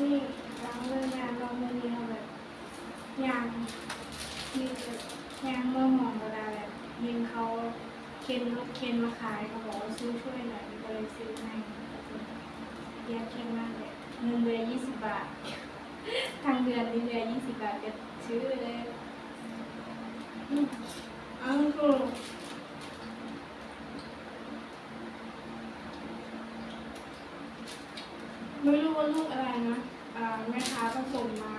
นี่ล้างเรื่องงานเราเมื่อนี้เราแบบยางมีแบบยางเมื่อหมองเวลาแบบยิงเขาเข็นรถเข็นมาขายเขาบอกว่าซื้อช่วยหน่อยก็เลยซื้อให้เรียกเข็นมากเลยเงินเดือนยี่สิบบาททางเดือนนี้เดือนยี่สิบบาทก็ซื้อเลยอังกู ไม่รู้ว่าลูกอะไรนะอ่า แม่ค้าผสมมา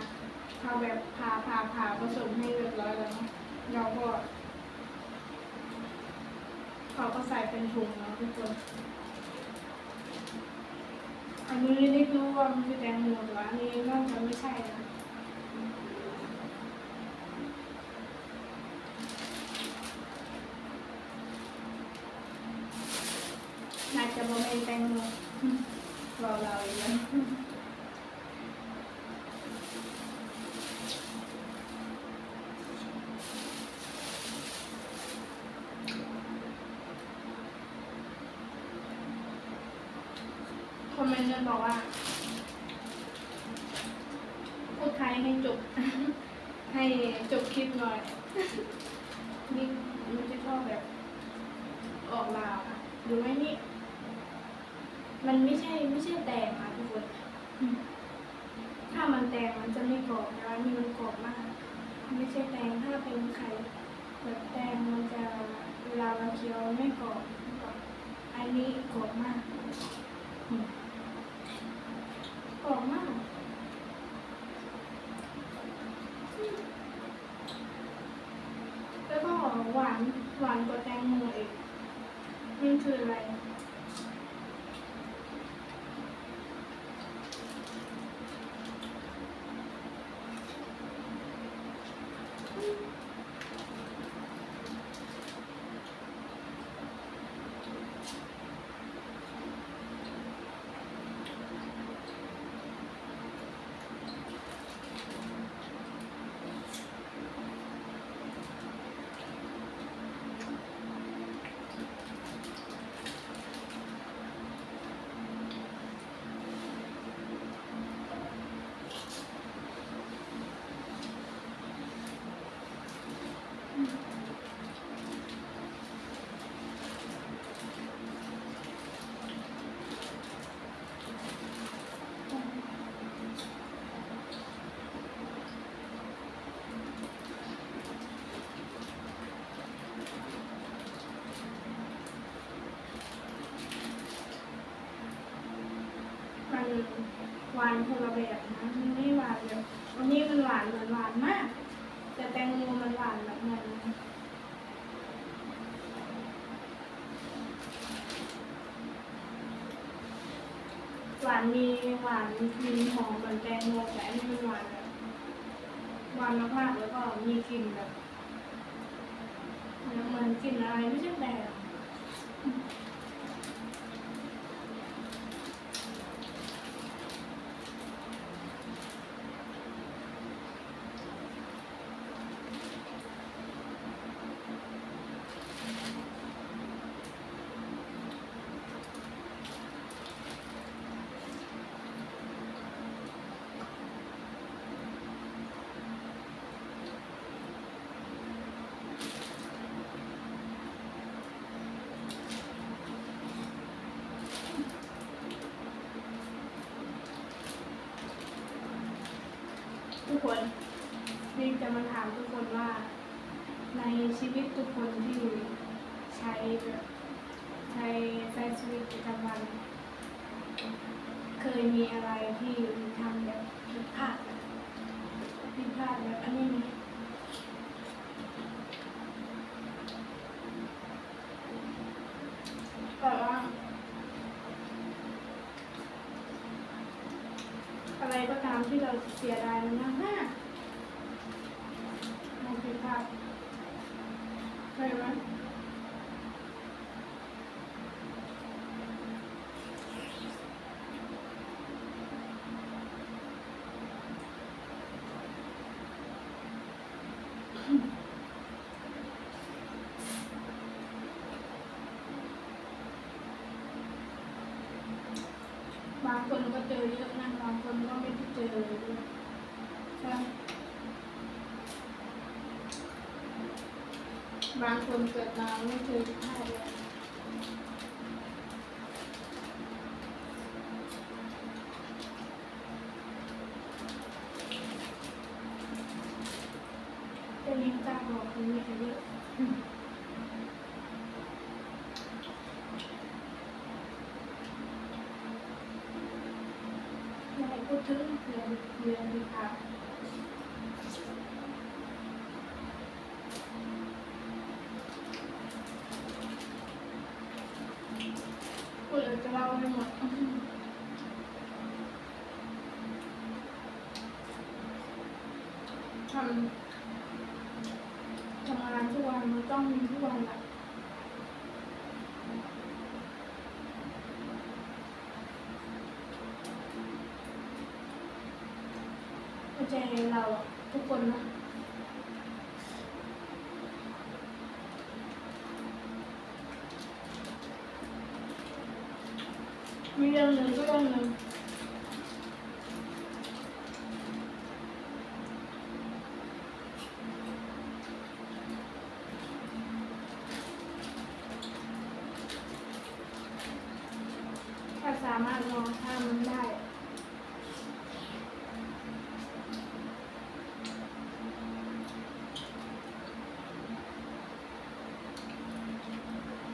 เขาแบบผ่าผ่าผ่าผสมให้เรียบร้อยแล้วเนอะเราก็เขาก็ใส่เป็นถุงเนาะทุกคน อันนี้ไม่รู้ว่ามันคือแตงโมหรือว่าอันนี้น่าจะไม่ใช่นะน่าจะบ่เป็นแตงโมเราเราอีกแล้ว คอมเมนต์กันบอกว่าพูดไทยให้จบ ให้จบคลิปหน่อย นี่มันจะชอบแบบ ออกลาวอะดูไหมนี่ มันไม่ใช่ไม่ใช่แตงนะทุกคน ถ้ามันแตงมันจะไม่กรอบนะนี่มันกรอบมาก ไม่ใช่แตงถ้าเป็นไข่แบบแตงมันจะเวลาเราเคี้ยวไม่กรอบ อันนี้กรอบมากอื มกรอบมาก แล้วก็หวานหวานกว่าแตงโมอีกมันคืออะไร มัน หวานคนละแบบนะมันไม่หวานแบบอันนี้มันหวานเหมือนหวานมาก แต่แตงโมมันหวานแบบเหมือนหวานมีหวานมีหอมเหมือนแตงโมแต่อันนี้มันหวานแบบหวานมากๆแล้วก็มีกลิ่นแบบเหมือนกลิ่นอะไรไม่ใช่แตง ทุกคนนี่ จะมาถามทุกคนว่า ในชีวิตทุกคนที่ใช้ใช้ใช้ชีวิตประจำวัน เคยมีอะไรที่ทำแบบผิดพลาดผิดพลาดแบบอันนี้ไหมแบบว่าอะไรก็ตามที่เราเสียดายมันมาก บางคนก็เจอเยอะ บางคนเกิดมาไม่เคยพลาดเลยจะมีกล้าบอกคนนี้เยอะ ไม่ให้พูดถึงเรียนเรียนดีค่ะพูด เลยจะเล่าให้หมดทำทำงานทุกวันมันต้องมีทุกวันแหละใจเราทุกคนนะ มีเรื่องหนึ่งก็เรื่องหนึ่งถ้าสามารถมองข้ามมันได้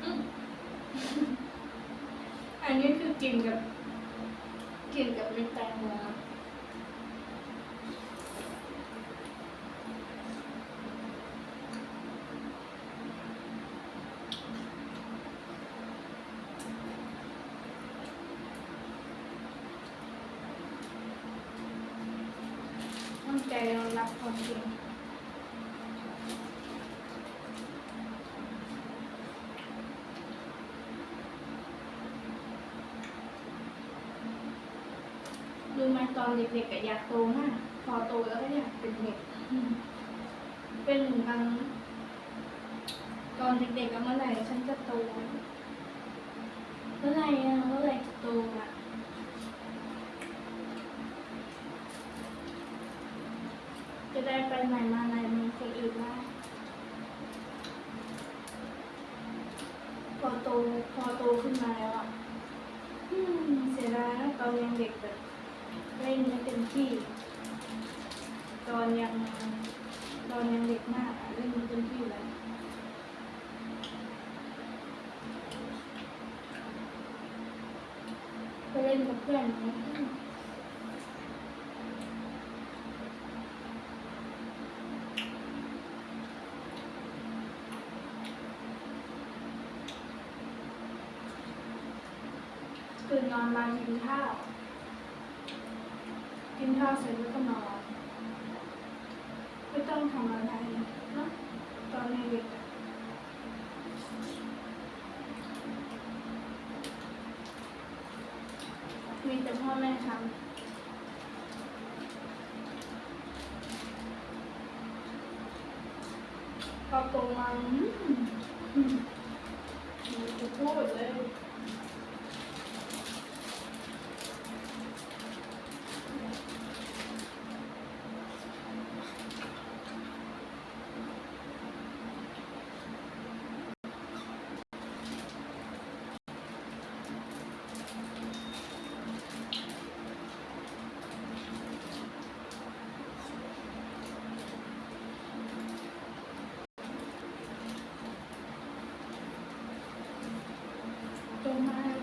อืม อันนี้คือ กินกับกินกับเม็ดแตงโมต้องใจยอมรับความจริง มตอนเด็กๆอะอยากโตมาก พอโตแล้วก็อยากเป็นเด็ก เป็นเหมือนกันตอนเด็กๆก็เมื่อไหร่ฉันจะโต เมื่อไหร่อะเมื่อไหร่จะโตอะจะได้ไปไหนมาไหนเหมีคนอื่นได้พอโตพอโตขึ้นมาแล้วอะเสียดายนะตอนยังเด็กแบบ เล่นไม่เต็มที่ ตอนยังตอนยังเด็กมากอะเล่นไม่เต็มที่เลยไปเล่นกับเพื่อนอืมตื่นนอนมากินข้าว ข้าวเสร็จแล้วก็นอนไม่ต้องทำอะไรนะตอนเด็กมีแต่พ่อแม่ทำพอโตมาอืมจะพูดเลย tomar.